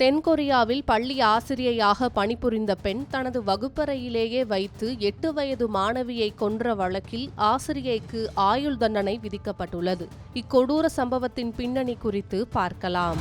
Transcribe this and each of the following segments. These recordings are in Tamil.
தென்கொரியாவில் பள்ளி ஆசிரியையாக பணிபுரிந்த பெண் தனது வகுப்பறையிலேயே வைத்து எட்டு வயது மாணவியை கொன்ற வழக்கில் ஆசிரியைக்கு ஆயுள் தண்டனை விதிக்கப்பட்டுள்ளது. இக்கொடூர சம்பவத்தின் பின்னணி குறித்து பார்க்கலாம்.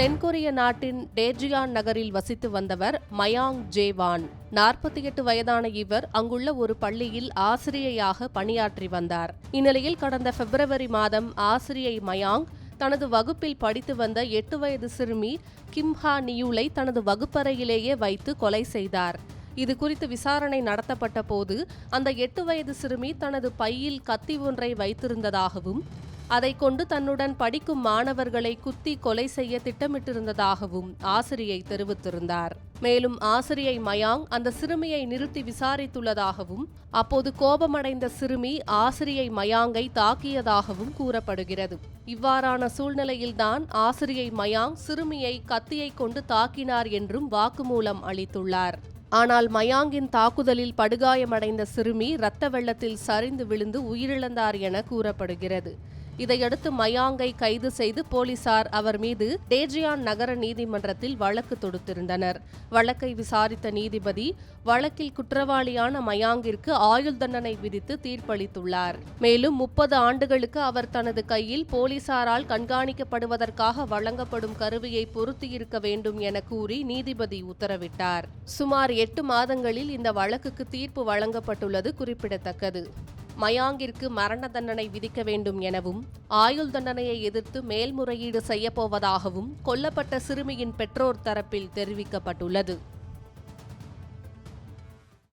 தென்கொரிய நாட்டின் டேஜியான் நகரில் வசித்து வந்தவர் மயாங் ஜேவான். நாற்பத்தி எட்டு வயதான இவர் அங்குள்ள ஒரு பள்ளியில் ஆசிரியையாக பணியாற்றி வந்தார். இந்நிலையில் கடந்த பிப்ரவரி மாதம் ஆசிரியை மயாங் தனது வகுப்பில் படித்து வந்த எட்டு வயது சிறுமி கிம்ஹா நியூலை தனது வகுப்பறையிலேயே வைத்து கொலை செய்தார். இது குறித்து விசாரணை நடத்தப்பட்ட போது அந்த எட்டு வயது சிறுமி தனது பையில் கத்தி ஒன்றை வைத்திருந்ததாகவும் அதை கொண்டு தன்னுடன் படிக்கும் மாணவர்களை குத்தி கொலை செய்ய திட்டமிட்டிருந்ததாகவும் ஆசிரியை தெரிவித்திருந்தார். மேலும் ஆசிரியை மயாங் அந்த சிறுமியை நிறுத்தி விசாரித்துள்ளதாகவும் அப்போது கோபமடைந்த சிறுமி ஆசிரியை மயாங்கை தாக்கியதாகவும் கூறப்படுகிறது. இவ்வாறான சூழ்நிலையில்தான் ஆசிரியை மயாங் சிறுமியை கத்தியை கொண்டு தாக்கினார் என்றும் வாக்குமூலம் அளித்துள்ளார். ஆனால் மயாங்கின் தாக்குதலில் படுகாயமடைந்த சிறுமி இரத்த வெள்ளத்தில் சரிந்து விழுந்து உயிரிழந்தார் என கூறப்படுகிறது. இதையடுத்து மயாங்கை கைது செய்து போலீசார் அவர் மீது டேஜியான் நகர நீதிமன்றத்தில் வழக்கு தொடுத்திருந்தனர். வழக்கை விசாரித்த நீதிபதி வழக்கில் குற்றவாளியான மயாங்கிற்கு ஆயுள் தண்டனை விதித்து தீர்ப்பளித்துள்ளார். மேலும் முப்பது ஆண்டுகளுக்கு அவர் தனது கையில் போலீசாரால் கண்காணிக்கப்படுவதற்காக வழங்கப்படும் கருவியை பொருத்தியிருக்க வேண்டும் என கூறி நீதிபதி உத்தரவிட்டார். சுமார் எட்டு மாதங்களில் இந்த வழக்குக்கு தீர்ப்பு வழங்கப்பட்டுள்ளது குறிப்பிடத்தக்கது. மயாங்கிற்கு மரண தண்டனை விதிக்க வேண்டும் எனவும் ஆயுள் தண்டனையை எதிர்த்து மேல்முறையீடு செய்யப்போவதாகவும் கொல்லப்பட்ட சிறுமியின் பெற்றோர் தரப்பில் தெரிவிக்கப்பட்டுள்ளது.